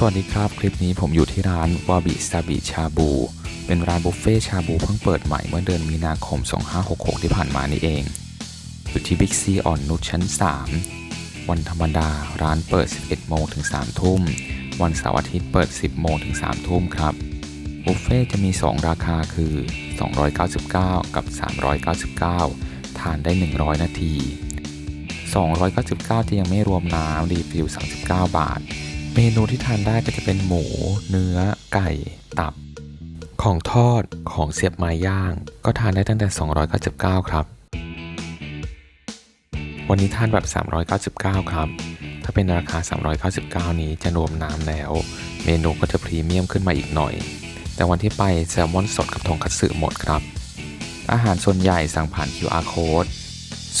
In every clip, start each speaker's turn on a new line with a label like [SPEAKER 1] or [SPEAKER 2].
[SPEAKER 1] สวัสดีครับ คลิปนี้ผมอยู่ที่ร้านวาบิซาบิชาบู เป็นร้านบุฟเฟ่ชาบูเพิ่งเปิดใหม่เมื่อเดือนมีนาคม 2566 ที่ผ่านมานี่เอง อยู่ที่บิ๊กซีอ่อนนุชชั้น 3 วันธรรมดาร้านเปิด 11 โมงถึง 3 ทุ่ม วันเสาร์อาทิตย์เปิด 10 โมงถึง 3 ทุ่มครับ บุฟเฟ่จะมี 2 ราคาคือ 299 กับ 399 ทานได้ 100 นาที 299 จะยังไม่รวมน้ำรีฟิล 39 บาท เมนูที่ทานได้ก็จะเป็นหมู เนื้อ ไก่ ตับ ของทอดของเสียบไม้ย่าง ก็ทานได้ตั้งแต่ 299 ครับ วันนี้ทานแบบ 399 ครับ ถ้าเป็นราคา 399 นี้จะรวมน้ำแล้ว เมนูก็จะพรีเมียมขึ้นมาอีกหน่อย แต่วันที่ไปแซลมอนสดกับทงคัตสึหมดครับ อาหารส่วนใหญ่สั่งผ่าน QR code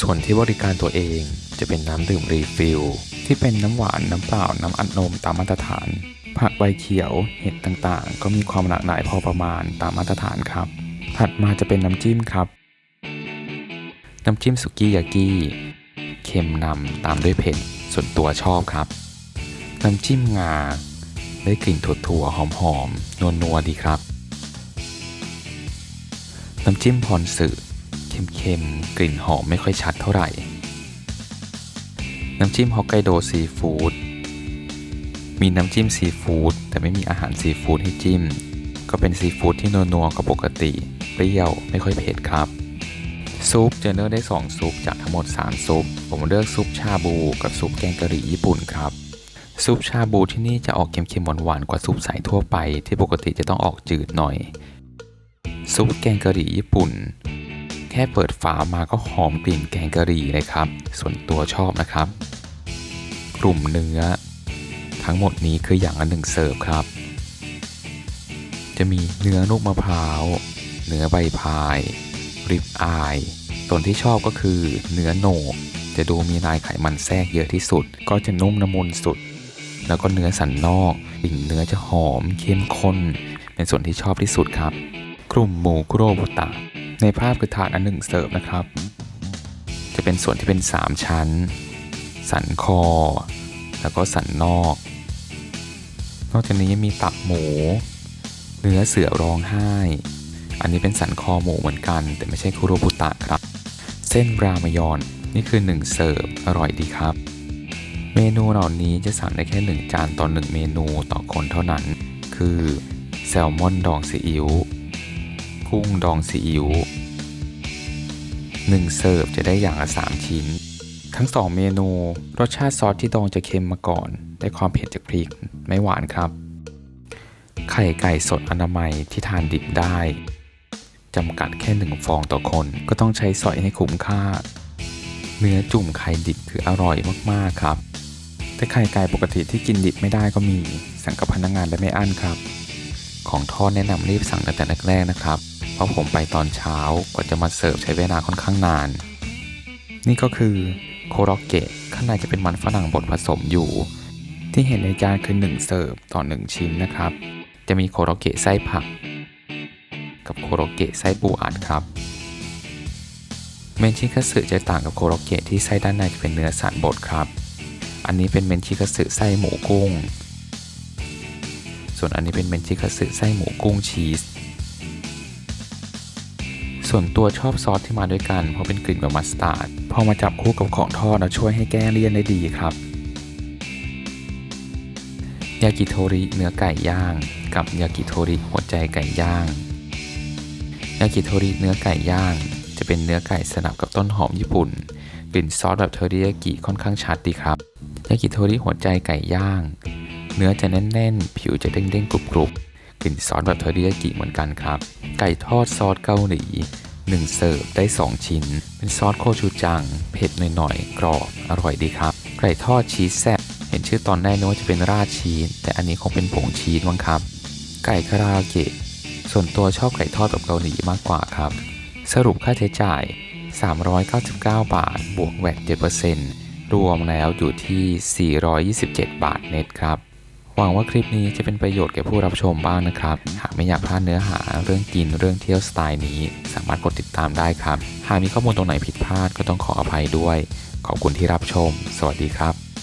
[SPEAKER 1] ส่วนที่บริการตัวเองจะเป็นน้ำดื่มรีฟิล ที่เป็นน้ำหวานน้ำเปล่าน้ำอัดนมตามมาตรฐาน ผักใบเขียวเห็ดต่างๆ ก็มีความหลากหลายพอประมาณตามมาตรฐานครับ ถัดมาจะเป็นน้ำจิ้มครับ น้ำจิ้มสุกี้ยากิเค็มนำตามด้วยเผ็ดส่วนตัวชอบครับ น้ำจิ้มงา ได้กลิ่นถั่วๆหอมๆนัวๆดีครับ น้ำจิ้มพรสึเค็มๆกลิ่นหอมไม่ค่อยชัดเท่าไหร่ น้ำจิ้มฮอกไกโดซีฟู้ดมีน้ำจิ้มซีฟู้ดแต่ไม่มีอาหารซีฟู้ดให้จิ้ม ก็เป็นซีฟู้ดที่นัวๆกว่าปกติ เปรี้ยวไม่ค่อยเผ็ดครับซุปจะเลือกได้ 2 ซุปจากทั้งหมด 3 ซุป ผมเลือกซุปชาบูกับซุปแกงกะหรี่ญี่ปุ่นครับ ซุปชาบูที่นี่จะออกเค็มๆหวานๆกว่าซุปใสทั่วไปที่ปกติจะต้องออกจืดหน่อย ซุปแกงกะหรี่ญี่ปุ่น ค่เปิดฝามาก็หอมกลิ่นแกงกะหรี่เลยครับ ส่วนตัวชอบนะครับ กลุ่มเนื้อ ทั้งหมดนี้คืออย่างละหนึ่งเสิร์ฟครับ จะมีเนื้อลูกมะพร้าว เนื้อใบพายริบอายส่วนที่ชอบก็คือเนื้อโหนกจะดูมีลายไขมันแทรกเยอะที่สุด ก็จะนุ่มละมุนสุด แล้วก็เนื้อสันนอกกลิ่นเนื้อจะหอมเข้มข้นเป็นส่วนที่ชอบที่สุดครับ กลุ่มหมูคุโรบุตะ ในภาพคือถาดอันหนึ่งเสิร์ฟนะครับ จะเป็นส่วนที่เป็น 3 ชั้น สันคอ แล้วก็สันนอก นอกจากนี้ยังมีตับหมู เนื้อเสือร้องไห้ อันนี้เป็นสันคอหมูเหมือนกัน แต่ไม่ใช่คุโรบุตะครับ เส้นรามยอนนี่คือ 1 เสิร์ฟอร่อยดีครับ เมนูเหล่านี้จะสั่งได้แค่ 1 จานต่อ 1 เมนูต่อคนเท่านั้น คือแซลมอนดองซีอิ๊ว กุ้งดองซีอิ๊ว1เสิร์ฟจะได้อย่างละ3ชิ้น ทั้ง2เมนูรสชาติซอสที่ดองจะเค็มมาก่อน ได้ความเผ็ดจากพริกไม่หวานครับ ไข่ไก่สดอนามัยที่ทานดิบได้จำกัดแค่1ฟองต่อคน ก็ต้องใช้สอยให้คุ้มค่า เนื้อจุ่มไข่ดิบคืออร่อยมากๆครับ แต่ไข่ไก่ปกติที่กินดิบไม่ได้ก็มี สั่งกับพนักงงานได้ไม่อั้นครับ ของทอดแนะนำรีบสั่งตั้งแต่แรกๆนะครับ เพราะผมไปตอนเช้ากว่าจะมาเสิร์ฟใช้เวลาค่อนข้างนาน นี่ก็คือโคโรเกะข้างในจะเป็นมันฝรั่งบดผสมอยู่ ที่เห็นในจานคือ 1 เสิร์ฟต่อ 1 ชิ้นนะครับ จะมีโคโรเกะไส้ผัก กับโคโรเกะไส้ปูอัดครับเมนชิคัสึจะต่างกับโคโรเกะที่ไส้ด้านในจะเป็นเนื้อสันบดครับ อันนี้เป็นเมนชิคัสึไส้หมูกุ้ง ส่วนอันนี้เป็นเมนชิคัสึไส้หมูกุ้งชีส ส่วนตัวชอบซอสที่มาด้วยกัน เพราะเป็นกลิ่นแบบมัสตาร์ด พอมาจับคู่กับของทอดแล้วช่วยให้แก้เลี่ยนได้ดีครับ ยากิโทริเนื้อไก่ย่าง กับยากิโทริหัวใจไก่ย่าง ยากิโทริเนื้อไก่ย่าง จะเป็นเนื้อไก่สนับกับต้นหอมญี่ปุ่น กลิ่นซอสแบบเทอริยากิค่อนข้างชัดดีครับ ยากิโทริหัวใจไก่ย่าง เนื้อจะแน่นๆ ผิวจะเด้งๆกรุบๆ กลิ่นซอสแบบเทอริยากิเหมือนกันครับ ไก่ทอดซอสเกาหลี1เสิร์ฟได้ 2 ชิ้น เป็นซอสโคชูจัง เผ็ดหน่อยๆ กรอบ อร่อยดีครับ ไก่ทอดชีสแซ่บเห็นชื่อตอนแรกนึกว่าจะเป็นราดชีสแต่อันนี้คงเป็นผงชีสมั้งครับ ไก่คาราเกะส่วนตัวชอบไก่ทอดแบบเกาหลีมากกว่าครับ สรุปค่าใช้จ่าย 399 บาท บวกแวต7%รวมแล้วอยู่ที่ 427 บาทเน็ตครับ หวังว่าคลิปนี้จะเป็นประโยชน์แก่ผู้รับชมบ้างนะครับ หากไม่อยากพลาดเนื้อหาเรื่องกินเรื่องเที่ยวสไตล์นี้ สามารถกดติดตามได้ครับ หากมีข้อมูลตรงไหนผิดพลาดก็ต้องขออภัยด้วย ขอบคุณที่รับชม สวัสดีครับ